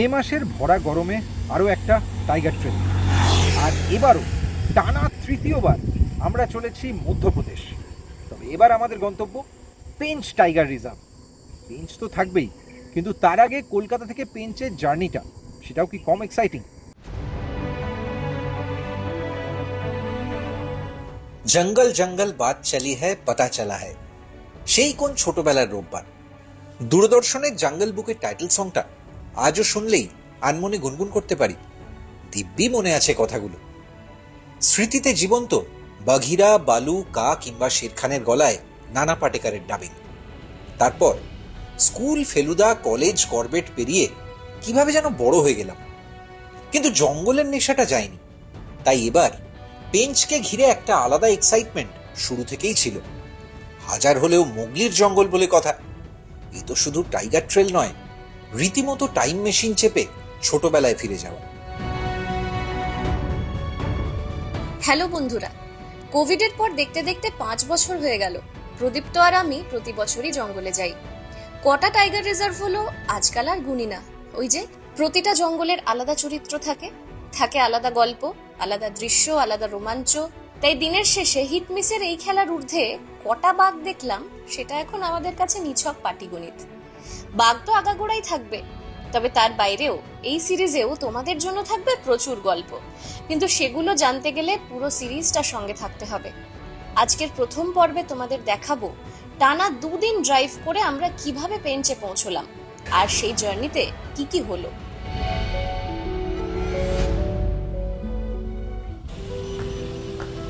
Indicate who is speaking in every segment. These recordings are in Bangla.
Speaker 1: মে মাসের ভরা গরমে আরও একটা টাইগার ট্রেন। আর এবারও টানা তৃতীয়বার আমরা চলেছি মধ্যপ্রদেশ। তবে এবার আমাদের গন্তব্য পেঞ্চ টাইগার রিজার্ভ। পেঞ্চ তো থাকবেই, কিন্তু তার আগে কলকাতা থেকে পেঞ্চের জার্নিটা, সেটাও কি কম এক্সাইটিং
Speaker 2: জঙ্গল জঙ্গল বাদ চলি হ্যায়, পতা চালা হ্যায়। সেই কোন ছোটবেলার রোববার? দূরদর্শনের জঙ্গল বুকের টাইটেল সংটা আজও শুনলেই আনমনে গুনগুন করতে পারি। দিব্যি মনে আছে কথাগুলো। স্মৃতিতে জীবন্ত বাঘিরা, বালু, কা কিংবা শেরখানের গলায় নানা পাটেকারের ডাবিং। তারপর স্কুল, ফেলুদা, কলেজ, করবেট পেরিয়ে কীভাবে যেন বড় হয়ে গেলাম। কিন্তু জঙ্গলের নেশাটা যায়নি। তাই এবার পেঞ্চকে ঘিরে একটা আলাদা এক্সাইটমেন্ট শুরু থেকেই ছিল। হাজার হলেও মোগলির জঙ্গল বলে কথা। এ তো শুধু টাইগার ট্রেল নয় রীতিমতো টাইম মেশিন চেপে ছোটবেলায় ফিরে যাওয়া।
Speaker 3: হ্যালো বন্ধুরা কোভিডের পর দেখতে দেখতে পাঁচ বছর হয়ে গেল। প্রদীপ্ত আর আমি প্রতি বছরই জঙ্গলে যাই। কটা টাইগার রিজার্ভ হলো, আজকাল আর গুনি না। ওই যে, প্রতিটা জঙ্গলের আলাদা চরিত্র থাকে। থাকে আলাদা গল্প, আলাদা দৃশ্য, আলাদা রোমাঞ্চ। তাই দিনের শেষে হিটমিসের এই খেলার ঊর্ধ্বে কটা বাঘ দেখলাম, সেটা এখন আমাদের কাছে নিছক পাটিগণিত। বাঘ তো আগাগোড়াই থাকবে। তবে তার বাইরেও, এই সিরিজেও তোমাদের জন্য থাকবে প্রচুর গল্প। কিন্তু সেগুলো জানতে গেলে পুরো সিরিজটা সঙ্গে থাকতে হবে। আজকের প্রথম পর্বে তোমাদের দেখাবো, টানা দুদিন ড্রাইভ করে আমরা কীভাবে পেঞ্চে পৌঁছলাম, আর সেই জার্নিতে কি কি হলো।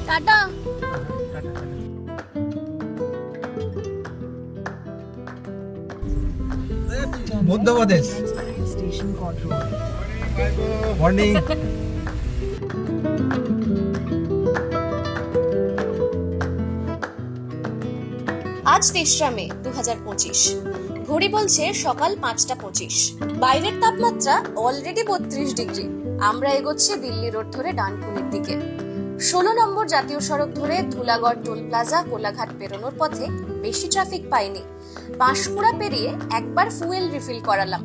Speaker 3: টাটা।
Speaker 1: মধ্যপ্রদেশ। মর্নিং
Speaker 3: আজ তেসরা মে দু ঘড়ি বলছে সকাল পাঁচটা পঁচিশ। বাইরের তাপমাত্রা অলরেডি বত্রিশ ডিগ্রি। আমরা এগোচ্ছি দিল্লি রোড ধরে ডানকুনির দিকে। ষোলো নম্বর জাতীয় সড়ক ধরে ধুলাগড় টোল প্লাজা, কোলাঘাট পেরোনোর পথে বেশি ট্রাফিক পাইনি। পাঁশকুড়া পেরিয়ে একবার ফুয়েল রিফিল করালাম।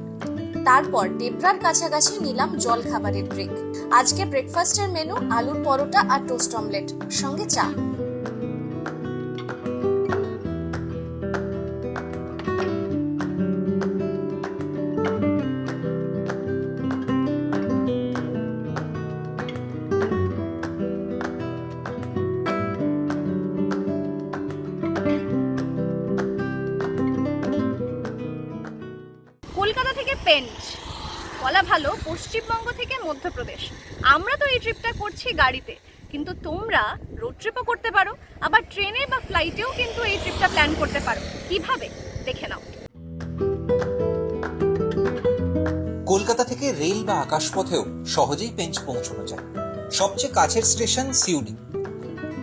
Speaker 3: তারপর ডেবরার কাছাকাছি নিলাম জল খাবারের ব্রেক। আজকে ব্রেকফাস্টের মেনু আলুর পরোটা আর টোস্ট অমলেট সঙ্গে চা।
Speaker 4: মধ্যপ্রদেশ। আমরা তো এই ট্রিপটা করছি গাড়িতে। কিন্তু তোমরা রোড ট্রিপও করতে পারো, আবার ট্রেনে বা ফ্লাইটেও কিন্তু এই ট্রিপটা প্ল্যান করতে পারো। কীভাবে? দেখে নাও।
Speaker 2: কলকাতা থেকে রেল বা আকাশপথেও সহজেই পেঞ্চ পৌঁছানো যায়। সবচেয়ে কাছের স্টেশন সিউড়ি।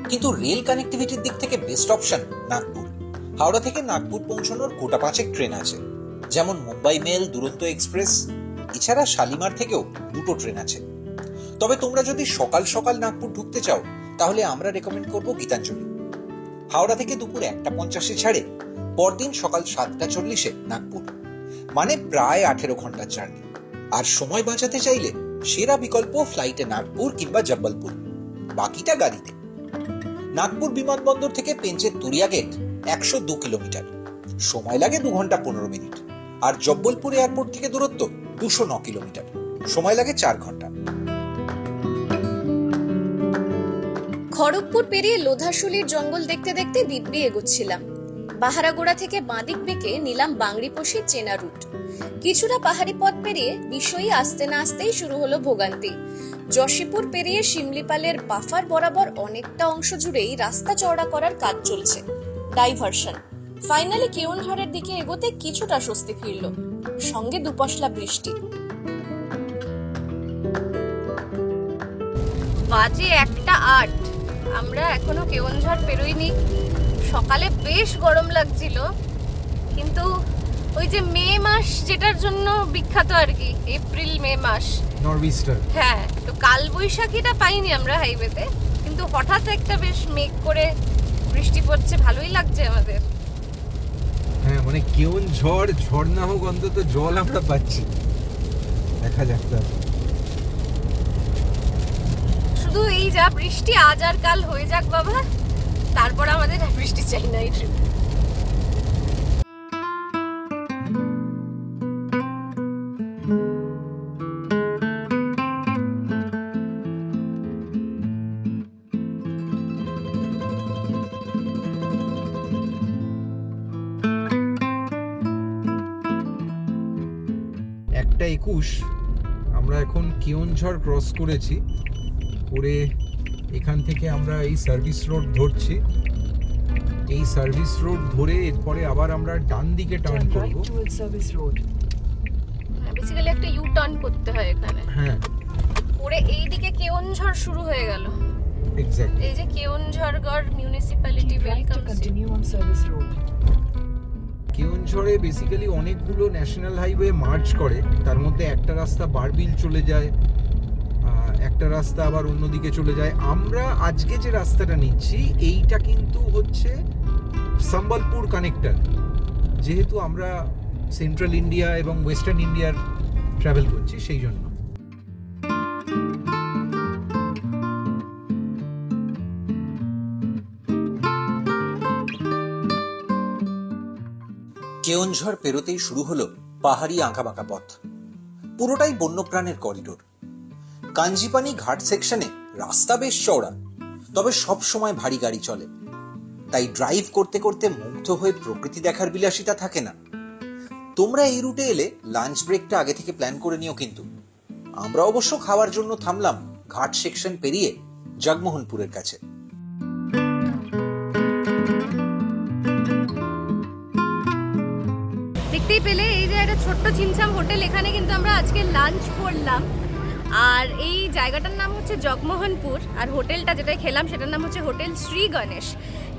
Speaker 2: কিন্তু রেল কানেক্টিভিটির দিক থেকে বেস্ট অপশন নাগপুর। হাওড়া থেকে নাগপুর পৌঁছানোর গোটা পাঁচেক ট্রেন আছে। যেমন মুম্বাই মেল, দুরন্ত এক্সপ্রেস এছাড়া শালিমার থেকেও দুটো ট্রেন আছে। তবে তোমরা যদি সকাল সকাল নাগপুর ঢুকতে চাও, তাহলে আমরা রেকমেন্ড করব গীতাঞ্জলি। হাওড়া থেকে দুপুর একটা পঞ্চাশে ছাড়ে, পরদিন সকাল সাতটা চল্লিশে নাগপুর। মানে প্রায় আঠেরো ঘণ্টার জার্নি আর সময় বাঁচাতে চাইলে সেরা বিকল্প ফ্লাইটে নাগপুর কিংবা জব্বলপুর। বাকিটা গাড়িতে। নাগপুর বিমানবন্দর থেকে পেঞ্চের তুরিয়া গেট একশো দু কিলোমিটার। সময় লাগে দু ঘণ্টা পনেরো মিনিট। আর জব্বলপুর এয়ারপোর্ট থেকে দূরত্ব দুশো ন কিলোমিটার। সময় লাগে চার ঘণ্টা।
Speaker 3: খড়গপুর পেরিয়ে লোধাশুলির জঙ্গল দেখতে দেখতে দিব্যি এগোচ্ছিলাম। বাহারাগোড়া থেকে বাঁদিক বেঁকে নিলাম বাংরিপোষির চেনা রুট। কিছুটা পাহাড়ি পথ পেরিয়ে বিষয়ই আসতে না আসতেই শুরু হলো ভোগান্তি। যশীপুর পেরিয়ে শিমলিপালের বাফার বরাবর অনেকটা অংশ জুড়েই রাস্তা চওড়া করার কাজ চলছে। ডাইভারশন ফাইনালি কেওনঝড়ের দিকে এগোতে কিছুটা স্বস্তি ফিরল। সঙ্গে দুপশলা বৃষ্টি।
Speaker 4: বাজে একটা আট। আমরা এখনও কেওনঝড় পেরোইনি। সকালে বেশ গরম লাগছিল। কিন্তু ওই যে মে মাস যেটার জন্য বিখ্যাত আর কি এপ্রিল মে মাস। হ্যাঁ তো কাল বৈশাখীটা পাইনি আমরা হাইওয়েতে। কিন্তু হঠাৎ একটা বেশ মেঘ করে বৃষ্টি পড়ছে ভালোই লাগছে আমাদের।
Speaker 1: হ্যাঁ মানে কেমন ঝড় ঝড় না হোক, অন্তত জল আমরা পাচ্ছি। দেখা যাক তার
Speaker 4: শুধু এই যা বৃষ্টি, আজ আর কাল হয়ে যাক বাবা। তারপর আমাদের বৃষ্টি চাই না, এই ট্রিপ
Speaker 1: এখন কিয়নঝড় ক্রস করেছি করে এখান থেকে আমরা এই সার্ভিস রোড ধরছি। এই সার্ভিস রোড ধরে এরপরে আবার আমরা ডান দিকে টার্ন করব।
Speaker 5: Service Road.
Speaker 4: বেসিক্যালি একটা ইউ টার্ন করতে হয় এখানে।
Speaker 1: হ্যাঁ।
Speaker 4: করে এইদিকে কেওনঝড় শুরু হয়ে গেল।
Speaker 1: এক্স্যাক্ট
Speaker 4: এই যে Keonjhargarh municipality welcome
Speaker 5: to continue on Service Road.
Speaker 1: Basically অনেকগুলো ন্যাশনাল হাইওয়ে মার্চ করে। তার মধ্যে একটা রাস্তা বারবিল চলে যায় একটা রাস্তা আবার অন্যদিকে চলে যায়। আমরা আজকে যে রাস্তাটা নিচ্ছি, এইটা কিন্তু হচ্ছে সম্বলপুর কানেক্টার যেহেতু আমরা সেন্ট্রাল ইন্ডিয়া এবং ওয়েস্টার্ন ইন্ডিয়ার ট্রাভেল করছি, সেই জন্য।
Speaker 2: কেওনঝড় পেরোতেই শুরু হলো পাহাড়ি আঁকাবাঁকা পথ। পুরোটাই বন্যপ্রাণের করিডোর। কাঞ্জিপানি ঘাট সেকশনে রাস্তা বেশ চওড়া, তবে সব সময় ভারী গাড়ি চলে। তাই ড্রাইভ করতে করতে মুগ্ধ হয়ে প্রকৃতি দেখার বিলাসিতা থাকে না। তোমরা এই রুটে এলে লাঞ্চ ব্রেকটা আগে থেকে প্ল্যান করে নিও কিন্তু। আমরা অবশ্য খাওয়ার জন্য থামলাম ঘাট সেকশন পেরিয়ে জগমোহনপুরের কাছে।
Speaker 4: পেলে এই যে একটা ছোট্ট ছিমছাম হোটেল, এখানে কিন্তু আমরা আজকে লাঞ্চ করলাম। আর এই জায়গাটার নাম হচ্ছে জগমোহনপুর, আর হোটেলটা যেটা খেলাম সেটার নাম হচ্ছে হোটেল শ্রী গণেশ।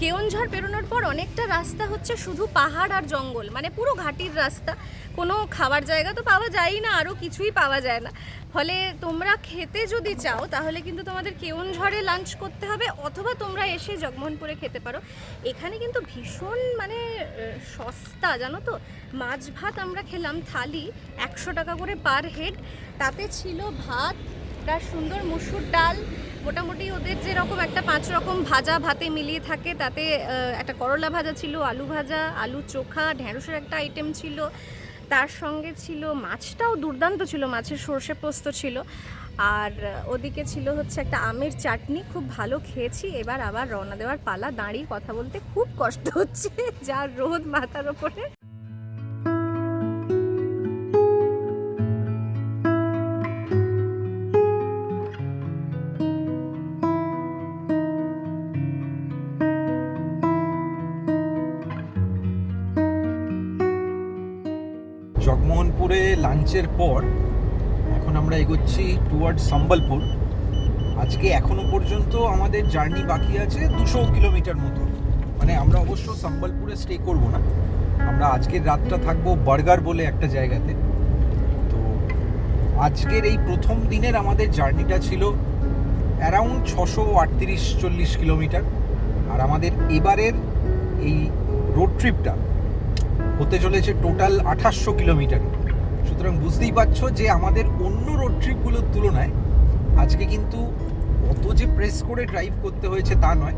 Speaker 4: কেওনঝড় পেরোনোর পর অনেকটা রাস্তা হচ্ছে শুধু পাহাড় আর জঙ্গল মানে পুরো ঘাটির রাস্তা। কোনো খাবার জায়গা তো পাওয়া যায়ই না, আরও কিছুই পাওয়া যায় না। ফলে তোমরা খেতে যদি চাও, তাহলে কিন্তু তোমাদের কেওনঝড়ে লাঞ্চ করতে হবে, অথবা তোমরা এসে জগমোহনপুরে খেতে পারো। এখানে কিন্তু ভীষণ মানে সস্তা, জানো তো? মাছ ভাত আমরা খেলাম থালি, একশো টাকা করে পার হেড তাতে ছিল ভাত একটা সুন্দর মুসুর ডাল মোটামুটি ওদের যেরকম একটা পাঁচ রকম ভাজা ভাতে মিলিয়ে থাকে, তাতে একটা করলা ভাজা ছিল, আলু ভাজা, আলু চোখা ঢ্যাঁড়সের একটা আইটেম ছিল, তার সঙ্গে ছিল মাছটাও দুর্দান্ত ছিল, মাছের সর্ষে পোস্ত ছিল, আর ওদিকে ছিল হচ্ছে একটা আমের চাটনি, খুব ভালো খেয়েছি, এবার আবার রওনা দেওয়ার পালা, দাঁড়িয়ে কথা বলতে খুব কষ্ট হচ্ছে যার রোদ মাথার ওপরে।
Speaker 1: পর এখন আমরা এগোচ্ছি টুয়ার্ড সম্বলপুর। আজকে এখনও পর্যন্ত আমাদের জার্নি বাকি আছে দুশো কিলোমিটার মতো। মানে আমরা অবশ্য সম্বলপুরে স্টে করব না। আমরা আজকের রাতটা থাকব বার্গার বলে একটা জায়গাতে। তো আজকের এই প্রথম দিনের আমাদের জার্নিটা ছিল অ্যারাউন্ড ছশো আটত্রিশ চল্লিশ কিলোমিটার। আর আমাদের এবারের এই রোড ট্রিপটা হতে চলেছে টোটাল আঠাশশো কিলোমিটার। সুতরাং বুঝতেই পারছ যে আমাদের অন্য রোড ট্রিপগুলোর তুলনায় আজকে কিন্তু অত যে প্রেস করে ড্রাইভ করতে হয়েছে তা নয়।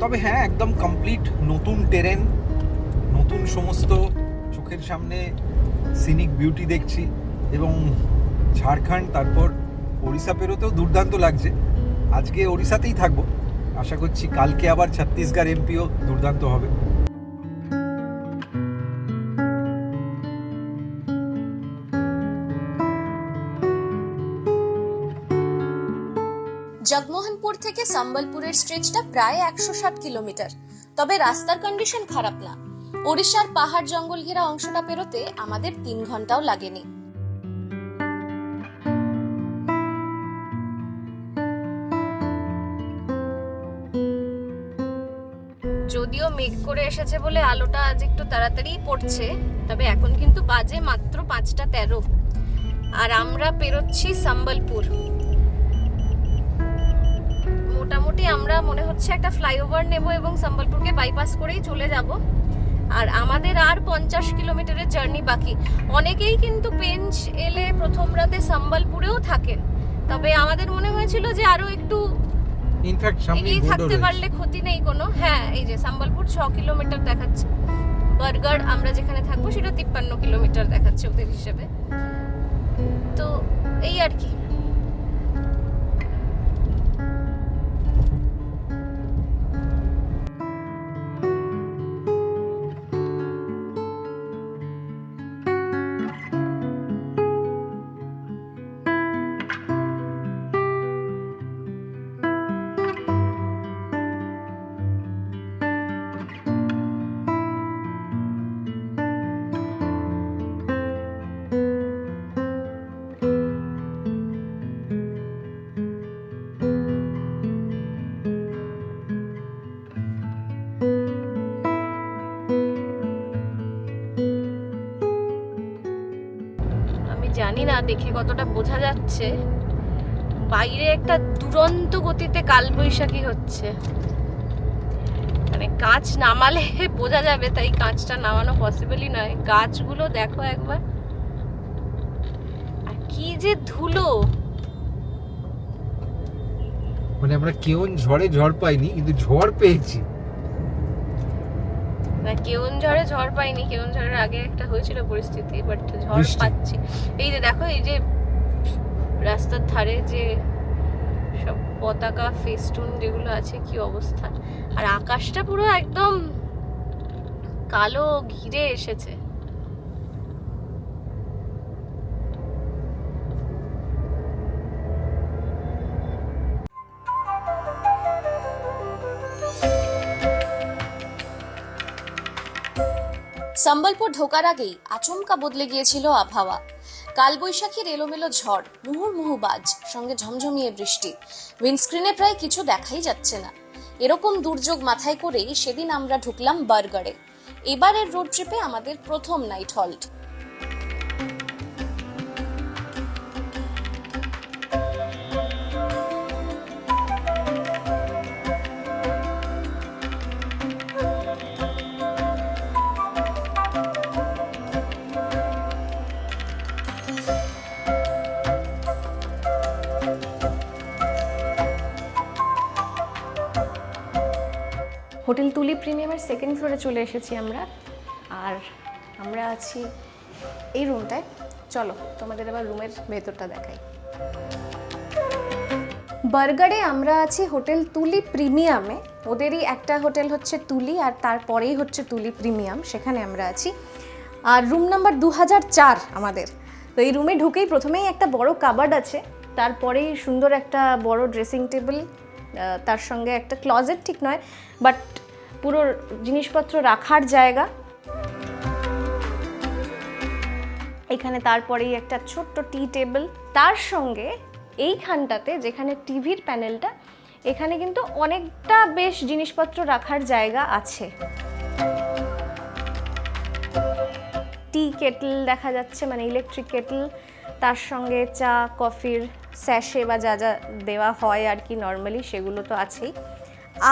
Speaker 1: তবে হ্যাঁ একদম কমপ্লিট নতুন টেরেন নতুন সমস্ত চোখের সামনে সিনিক বিউটি দেখছি এবং ঝাড়খণ্ড, তারপর ওড়িশা পেরোতেও দুর্দান্ত লাগছে। আজকে ওড়িশাতেই থাকব। আশা করছি কালকে আবার ছত্তিশগড় এমপিও দুর্দান্ত হবে।
Speaker 3: জগমোহনপুর থেকে সম্বলপুরের স্ট্রেচটা প্রায় একশো ষাট কিলোমিটার। তবে রাস্তার কন্ডিশন খারাপ না। ওড়িশার পাহাড় জঙ্গল ঘেরা অংশটা পেরোতে আমাদের তিন ঘন্টাও লাগেনি।
Speaker 4: যদিও মেঘ করে এসেছে বলে আলোটা আজ একটু তাড়াতাড়ি পড়ছে, তবে এখন কিন্তু বাজে মাত্র পাঁচটা তেরো। আর আমরা পেরোচ্ছি সম্বলপুর। মোটামুটি আমরা মনে হচ্ছে একটা ফ্লাইওভার নেব এবং সম্বলপুরকে বাইপাস করেই চলে যাব। আর আমাদের আর পঞ্চাশ কিলোমিটারের জার্নি বাকি। অনেকেই কিন্তু পেঞ্চ এলে প্রথম রাতে সম্বলপুরেও থাকেন। তবে আমাদের মনে হয়েছিল যে আরও একটু
Speaker 1: ইনফ্যাক্ট
Speaker 4: এগিয়ে থাকতে পারলে ক্ষতি নেই কোনো। হ্যাঁ এই যে সম্বলপুর ছ কিলোমিটার দেখাচ্ছে। বরগড় আমরা যেখানে থাকব সেটা তিপ্পান্ন কিলোমিটার দেখাচ্ছে ওদের হিসেবে। তো এই আর কি। জানি না, দেখে কতটা বোঝা যাচ্ছে। বাইরে একটা দুরন্ত গতিতে কালবৈশাখী হচ্ছে। মানে কাঁচ নামালে বোঝা যাবে, তাই কাঁচটা নামানো পসিবলই নয়। গাছগুলো দেখো একবার। কি যে ধুলো!
Speaker 1: মানে আমরা কেউ ঝড়ে ঝড় পাইনি, কিন্তু ঝড় পেয়েছি।
Speaker 4: না কেউন ঝড়ে ঝড় পাইনি কেউন ঝড়ের আগে একটা হয়েছিল পরিস্থিতি বাট ঝড় পাচ্ছি। এই যে দেখো এই যে রাস্তার ধারে যে সব পতাকা ফেস্টুন যেগুলো আছে কি অবস্থা। আর আকাশটা পুরো একদম কালো ঘিরে এসেছে।
Speaker 3: সম্বলপুর ঢোকার আগেই আচমকা বদলে গিয়েছিল আবহাওয়া। কালবৈশাখীর এলোমেলো ঝড়, মুহুর্মুহু বাজ, সঙ্গে ঝমঝমিয়ে বৃষ্টি। উইন্ডস্ক্রিনে প্রায় কিছু দেখাই যাচ্ছে না। এরকম দুর্যোগ মাথায় করেই সেদিন আমরা ঢুকলাম বার্গারে এবারের রোড ট্রিপে আমাদের প্রথম নাইট হল্ট
Speaker 4: হোটেল তুলি প্রিমিয়ামের সেকেন্ড ফ্লোরে চলে এসেছি আমরা। আর আমরা আছি এই রুমটায় চলো, তোমাদের আবার রুমের ভেতরটা দেখাই। বার্গারে আমরা আছি হোটেল তুলি প্রিমিয়ামে। ওদেরই একটা হোটেল হচ্ছে তুলি আর তারপরেই হচ্ছে তুলি প্রিমিয়াম, সেখানে আমরা আছি। আর রুম নাম্বার দু হাজার চার আমাদের। তো এই রুমে ঢুকেই প্রথমেই একটা বড় কাবার্ড আছে। তারপরেই সুন্দর একটা বড় ড্রেসিং টেবিল তার সঙ্গে একটা ক্লজেট ঠিক নয় বাট পুরো জিনিসপত্র রাখার জায়গা। এখানে তারপরেই একটা ছোট্ট টি টেবিল। তার সঙ্গে এইখানটাতে যেখানে টিভির প্যানেলটা, এখানে কিন্তু অনেকটা বেশ জিনিসপত্র রাখার জায়গা আছে। টি কেটল দেখা যাচ্ছে মানে ইলেকট্রিক কেটল। তার সঙ্গে চা, কফির স্যাশে বা যা যা দেওয়া হয় আর কি নর্মালি সেগুলো তো আছেই।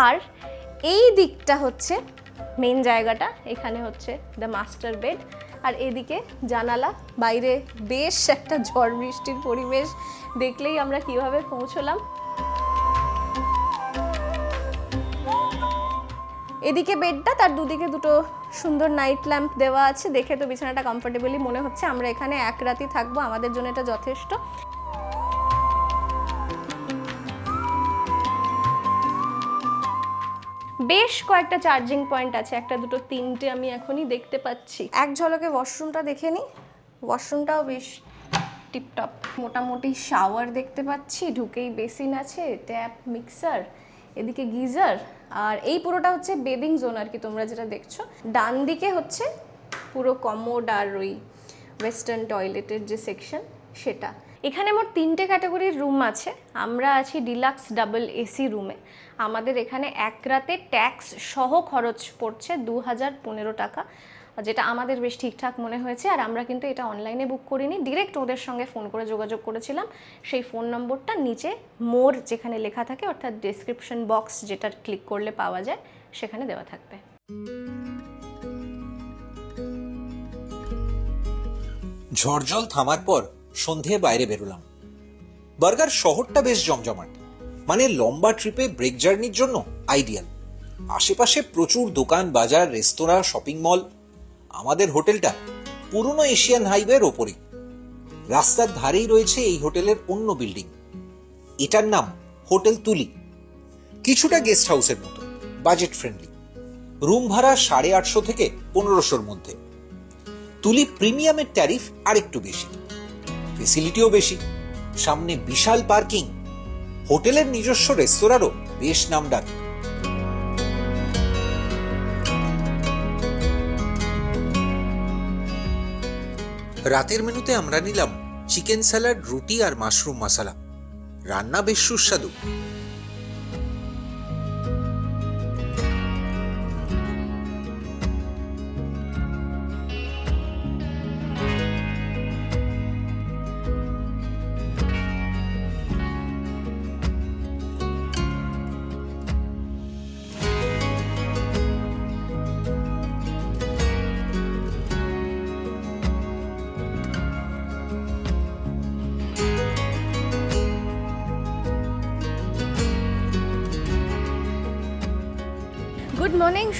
Speaker 4: আর এই দিকটা হচ্ছে মেন জায়গাটা, এখানে হচ্ছে দ্য মাস্টার বেড আর এদিকে জানালা, বাইরে বেশ একটা ঝড় বৃষ্টির পরিবেশ দেখলেই আমরা কীভাবে পৌঁছলাম। এদিকে বেডটা তার দুদিকে দুটো সুন্দর নাইট ল্যাম্প দেওয়া আছে, দেখে তো বিছানাটা কমফোর্টেবলি মনে হচ্ছে। আমরা এখানে এক রাতি থাকব, আমাদের জন্য এটা যথেষ্ট। বেশ কয়েকটা চার্জিং পয়েন্ট আছে, একটা, দুটো, তিনটে আমি এখনই দেখতে পাচ্ছি। এক ঝলকে ওয়াশরুমটা দেখে নিই ওয়াশরুমটাও বেশ টিপটপ মোটামুটি শাওয়ার দেখতে পাচ্ছি, ঢুকেই বেসিন আছে ট্যাপ মিক্সার এদিকে গিজার, আর এই পুরোটা হচ্ছে বেদিং জোন আর কি, তোমরা যেটা দেখছ। ডান দিকে হচ্ছে পুরো কমোড আর ওই ওয়েস্টার্ন টয়লেটের যে সেকশন সেটা। এখানে মোট তিনটে ক্যাটাগরির রুম আছে। আমরা আছি ডিলাক্স ডাবল এসি রুমে আমাদের এখানে এক রাতে ট্যাক্স সহ খরচ পড়ছে দু হাজার পনেরো টাকা, যেটা আমাদের বেশ ঠিকঠাক মনে হয়েছে, আর আমরা কিন্তু এটা অনলাইনে বুক করিনি ডিরেক্ট ওদের সঙ্গে ফোন করে যোগাযোগ করেছিলাম। সেই ফোন নম্বরটা নিচে মোর যেখানে লেখা থাকে, অর্থাৎ ডিসক্রিপশন বক্স যেটা ক্লিক করলে পাওয়া যায়, সেখানে দেওয়া থাকবে।
Speaker 2: ঝড় জল থামার পর সন্ধে বাইরে বেরোলাম। বার্গার শহরটা বেশ জমজমাট। মানে লম্বা ট্রিপে ব্রেক জার্নির জন্য আইডিয়াল। আশেপাশে প্রচুর দোকান, বাজার, রেস্তোরাঁ, শপিং মল। আমাদের হোটেলটা পুরনো এশিয়ান হাইওয়ের ওপরে। রাস্তার ধারেই রয়েছে এই হোটেলের অন্য বিল্ডিং। এটার নাম হোটেল তুলি। কিছুটা গেস্ট হাউসের মতো, বাজেট ফ্রেন্ডলি। রুম ভাড়া সাড়ে আটশো থেকে পনেরোশোর মধ্যে। তুলি প্রিমিয়ামের ট্যারিফ আরেকটু বেশি। ফেসিলিটিও বেশি। সামনে বিশাল পার্কিং। হোটেলের নিজস্ব রেস্তোরাঁরও বেশ নাম ডাক। রাতের মেনুতে আমরা নিলাম চিকেন স্যালাড, রুটি আর মাশরুম মশলা। রান্না বেশ সুস্বাদু।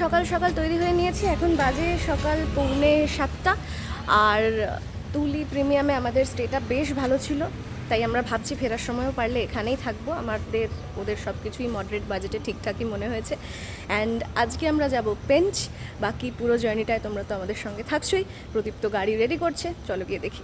Speaker 4: সকাল সকাল তৈরি হয়ে নিয়েছি। এখন বাজে সকাল পৌনে সাতটা। আর তুলি প্রিমিয়ামে আমাদের স্টেটা বেশ ভালো ছিল। তাই আমরা ভাবছি ফেরার সময়ও পারলে এখানেই থাকব। আমাদের, ওদের সব কিছুই মডারেট বাজেটে ঠিকঠাকই মনে হয়েছে। অ্যান্ড আজকে আমরা যাব পেঞ্চ বাকি পুরো জার্নিটায় তোমরা তো আমাদের সঙ্গে থাকছোই। প্রদীপ তো গাড়ি রেডি করছে। চলো গিয়ে দেখি।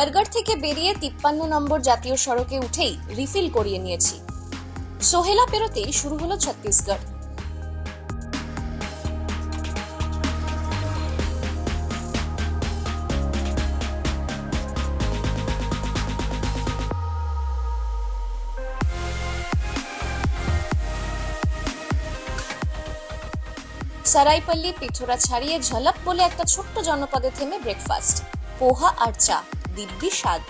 Speaker 3: বার্গার থেকে বেরিয়ে তিপ্পান্ন নম্বর জাতীয় সড়কে উঠেই রিফিল করিয়ে নিয়েছি। সোহেলা পেরোতেই শুরু হলো ছত্তিশগড়। সারাইপল্লি পিথোরা ছাড়িয়ে ঝলপ বলে একটা ছোট্ট জনপদে থেমে ব্রেকফাস্ট পোহা আর চা। দিব্যি স্বাদ।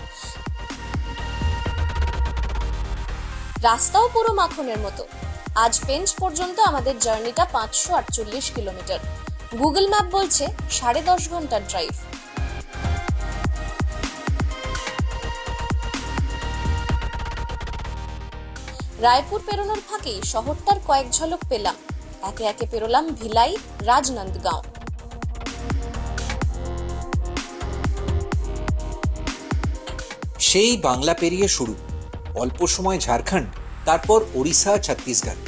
Speaker 3: রাস্তাও পুরো মাখনের মতো। আজ পেঞ্চ পর্যন্ত আমাদের জার্নিটা পাঁচশো আটচল্লিশ কিলোমিটার। গুগল ম্যাপ বলছে সাড়ে দশ ঘণ্টার ড্রাইভ রায়পুর পেরোনোর ফাঁকেই শহরটার কয়েক ঝলক পেলাম। একে একে পেরোলাম ভিলাই, রাজনন্দগাঁও।
Speaker 2: সেই বাংলা পেরিয়ে শুরু। অল্প সময় ঝাড়খণ্ড, তারপর ওড়িশা, ছত্তিশগড়।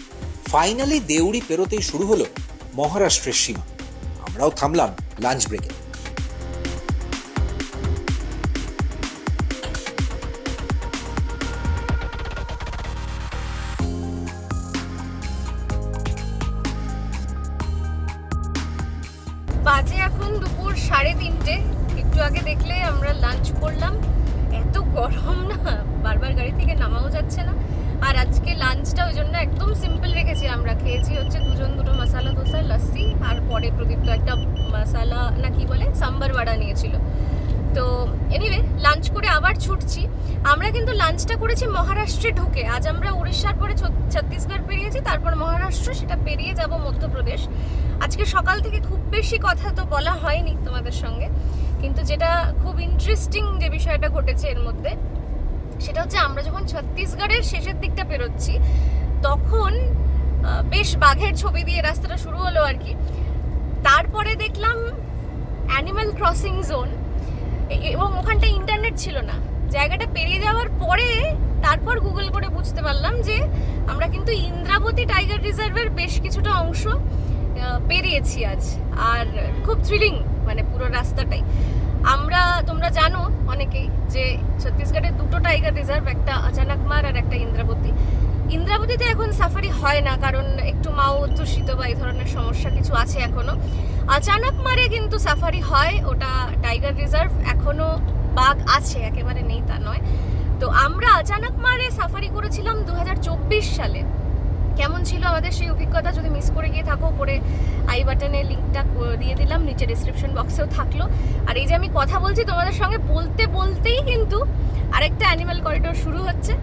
Speaker 2: ফাইনালি দেউড়ি পেরোতেই শুরু হলো মহারাষ্ট্রের সীমা। আমরাও থামলাম লাঞ্চ ব্রেকে
Speaker 4: বলে সাম্বার বাড়া নিয়েছিল। তো এনিওয়ে লাঞ্চ করে আবার ছুটছি। আমরা কিন্তু লাঞ্চটা করেছি মহারাষ্ট্রে ঢুকে। আজ আমরা উড়িষ্যার পরে ছত- ছত্তিশগড় পেরিয়েছি, তারপর মহারাষ্ট্র, সেটা পেরিয়ে যাব মধ্যপ্রদেশ। আজকে সকাল থেকে খুব বেশি কথা তো বলা হয়নি তোমাদের সঙ্গে, কিন্তু যেটা খুব ইন্টারেস্টিং যে বিষয়টা ঘটেছে এর মধ্যে, সেটা হচ্ছে আমরা যখন ছত্তিশগড়ের শেষের দিকটা পেরোচ্ছি, তখন বেশ বাঘের ছবি দিয়ে রাস্তাটা শুরু হলো আর কি। তারপরে দেখলাম অ্যানিমাল ক্রসিং জোন এবং ওখানটায় ইন্টারনেট ছিল না। জায়গাটা পেরিয়ে যাওয়ার পরে তারপর গুগল করে বুঝতে পারলাম যে আমরা কিন্তু ইন্দ্রাবতী টাইগার রিজার্ভের বেশ কিছুটা অংশ পেরিয়েছি আজ। আর খুব থ্রিলিং মানে পুরো রাস্তাটাই। আমরা, তোমরা জানো অনেকেই যে ছত্তিশগড়ের দুটো টাইগার রিজার্ভ, একটা আচানকমার আর একটা ইন্দ্রাবতী। ইন্দ্রাবতীতে এখন সাফারি হয় না, কারণ একটু মাও অধ্যুষিত বা এই ধরনের সমস্যা কিছু আছে এখনও। আচানক মারে কিন্তু সাফারি হয়, ওটা টাইগার রিজার্ভ এখনও বাঘ আছে, একেবারে নেই তা নয়। তো আমরা আচানক মারে সাফারি করেছিলাম দু হাজার চব্বিশ সালে। কেমন ছিল আমাদের সেই অভিজ্ঞতা? যদি মিস করে গিয়ে থাকো পরে আই বাটনে লিঙ্কটা দিয়ে দিলাম, নিচে ডিসক্রিপশন বক্সেও থাকল। আর এই যে আমি কথা বলছি তোমাদের সঙ্গে, বলতে বলতেই কিন্তু আরেকটা অ্যানিমাল করিডোর শুরু হচ্ছে।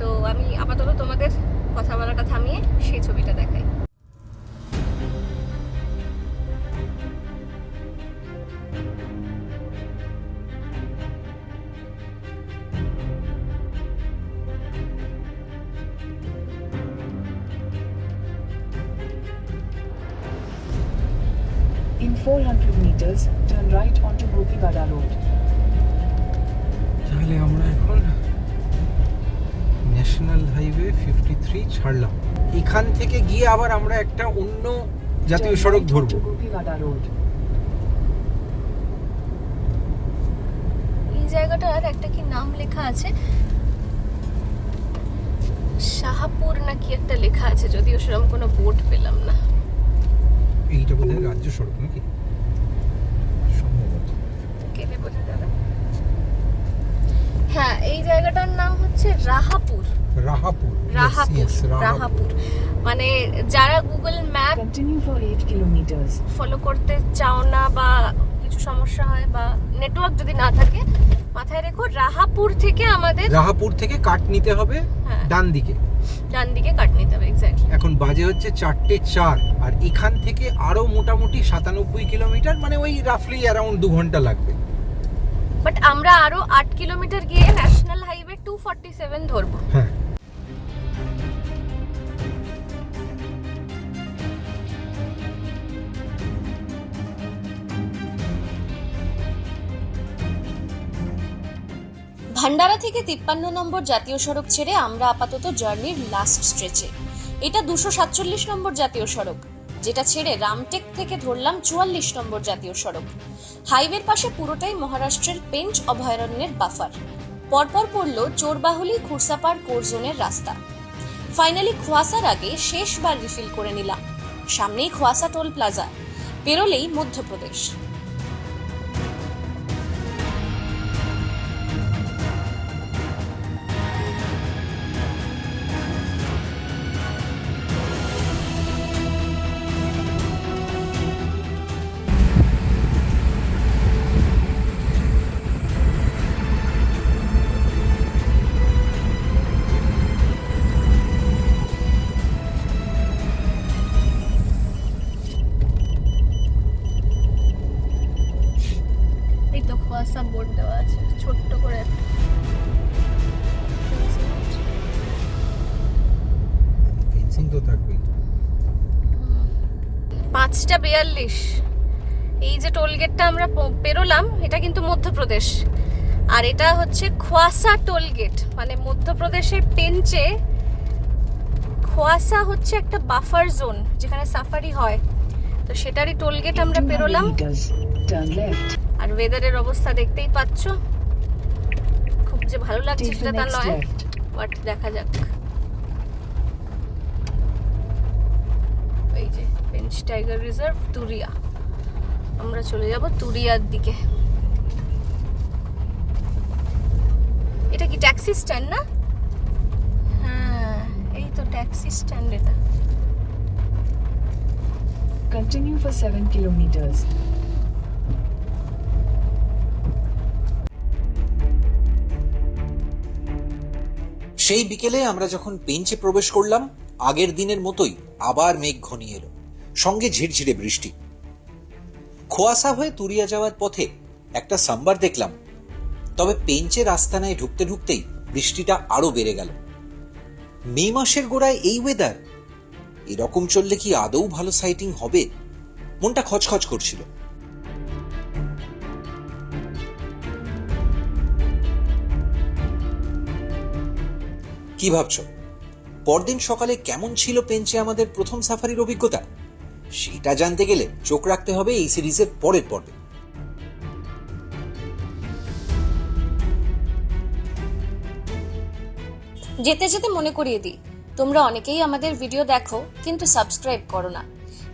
Speaker 4: তো আমি আপাতত তোমাদের কথা বলাটা থামিয়ে সেই ছবিটা দেখাই।
Speaker 5: 400 meters, turn right onto Gopivada Road.
Speaker 1: তাহলে আমরা এখন ন্যাশনাল হাইওয়ে ফিফটি থ্রি ছাড়লাম। এখান থেকে গিয়ে আবার আমরা একটা অন্য জাতীয় সড়ক ধরবো।
Speaker 5: Gopivada Road.
Speaker 4: এই জায়গাটার একটা কি নাম লেখা আছে? শাহাপুর না কি একটা লেখা আছে যদিও সেরকম কোনো বোর্ড পেলাম না।
Speaker 1: এইটা বোধহয় রাজ্য সড়ক নাকি সম্ভবত
Speaker 4: গেলে বোঝা যাবে হ্যাঁ এই জায়গাটার নাম হচ্ছে রাহাপুর।
Speaker 1: রাহাপুর
Speaker 4: রাহাপুর রাহাপুর। মানে যারা Google map
Speaker 5: Continue for 8 kilometers.
Speaker 4: Follow করতে চাও না বা কিছু সমস্যা হয় বা নেটওয়ার্ক যদি না থাকে মাথায় রেখো রাহাপুর থেকে আমাদের
Speaker 1: রাহাপুর থেকে কাট নিতে হবে
Speaker 4: হ্যাঁ।
Speaker 1: ডান দিকে।
Speaker 4: ডান দিকে কাট নিতে হবে এক্স্যাক্টলি
Speaker 1: এখন বাজে হচ্ছে চারটে চার আর এখান থেকে আরও মোটামুটি সাতানব্বই কিলোমিটার মানে ওই রাফলি অ্যারাউন্ড দু ঘণ্টা লাগবে।
Speaker 4: বাট আমরা আরও আট কিলোমিটার গিয়ে national highway two forty seven ধরবো।
Speaker 1: হ্যাঁ।
Speaker 3: ভান্ডারা থেকে তিপ্পান্ন নম্বর জাতীয় সড়ক ছেড়ে আমরা আপাতত জার্নির লাস্ট স্ট্রেচে এটা দুশো সাতচল্লিশ নম্বর জাতীয় সড়ক। যেটা ছেড়ে রামটেক থেকে ধরলাম চুয়াল্লিশ নম্বর জাতীয় সড়ক। হাইওয়ের পাশে পুরোটাই মহারাষ্ট্রের পেঞ্চ অভয়ারণ্যের বাফার। পরপর পড়ল চোরবাহুলি খুরসাপাড় কোরজোনের রাস্তা। ফাইনালি খোয়াসার আগে শেষবার রিফিল করে নিলাম। সামনেই খোয়াসা টোল প্লাজা, পেরোলেই মধ্যপ্রদেশ।
Speaker 4: পাঁচটা বিয়াল্লিশ। এই যে টোল গেটটা আমরা পেরোলাম এটা কিন্তু মধ্যপ্রদেশ। আর এটা হচ্ছে খোয়াসা টোল গেট মানে মধ্যপ্রদেশের পেঞ্চে খোয়াসা হচ্ছে একটা বাফার জোন যেখানে সাফারি হয়। তো সেটারই টোল গেট আমরা পেরোলাম. আর ওয়েদারের অবস্থা দেখতেই পাচ্ছ। খুব যে ভালো লাগছে সেটা তা নয় বাট দেখা যাক এই যে টাইগার রিজার্ভ তুরিয়া আমরা চলে যাব তুরিয়ার দিকে। এটা কি ট্যাক্সি স্ট্যান্ড না? হ্যাঁ এই তো ট্যাক্সি স্ট্যান্ড এটা।
Speaker 5: Continue for 7 kilometers.
Speaker 2: সেই বিকেলে আমরা যখন পেঞ্চে প্রবেশ করলাম আগের দিনের মতোই আবার মেঘ ঘনিয়ে এলো। সঙ্গে ঝিরঝিরে বৃষ্টি। খোয়াসা হয়ে তুরিয়া যাওয়ার পথে একটা সাম্বার দেখলাম। তবে পেঞ্চের আস্তানায় ঢুকতে ঢুকতেই বৃষ্টিটা আরও বেড়ে গেল। মে মাসের গোড়ায় এই ওয়েদার এরকম চললে কি আদৌ ভালো সাইটিং হবে? মনটা খচখচ করছিল। কি ভাবছ? পরদিন সকালে কেমন ছিল পেঞ্চে আমাদের প্রথম সাফারির অভিজ্ঞতা? সেটা জানতে গেলে চোখ রাখতে হবে এই সিরিজের পরের পর্বে।
Speaker 3: যেতে যেতে মনে করিয়ে দিই, তোমরা অনেকেই আমাদের ভিডিও দেখো, কিন্তু সাবস্ক্রাইব করো না।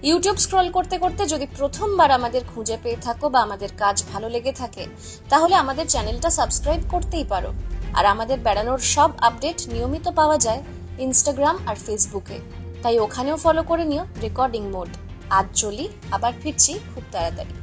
Speaker 3: ইউটিউব স্ক্রল করতে করতে যদি প্রথমবার আমাদের খুঁজে পেয়ে থাকো বা আমাদের কাজ ভালো লেগে থাকে, তাহলে আমাদের চ্যানেলটা সাবস্ক্রাইব করতেই পারো। আর আমাদের বেড়ানোর সব আপডেট নিয়মিত পাওয়া যায় ইনস্টাগ্রাম আর ফেসবুকে তাই ওখানেও ফলো করে নিও রেকর্ডিং মোড আজ চলি আবার ফিরছি খুব তাড়াতাড়ি।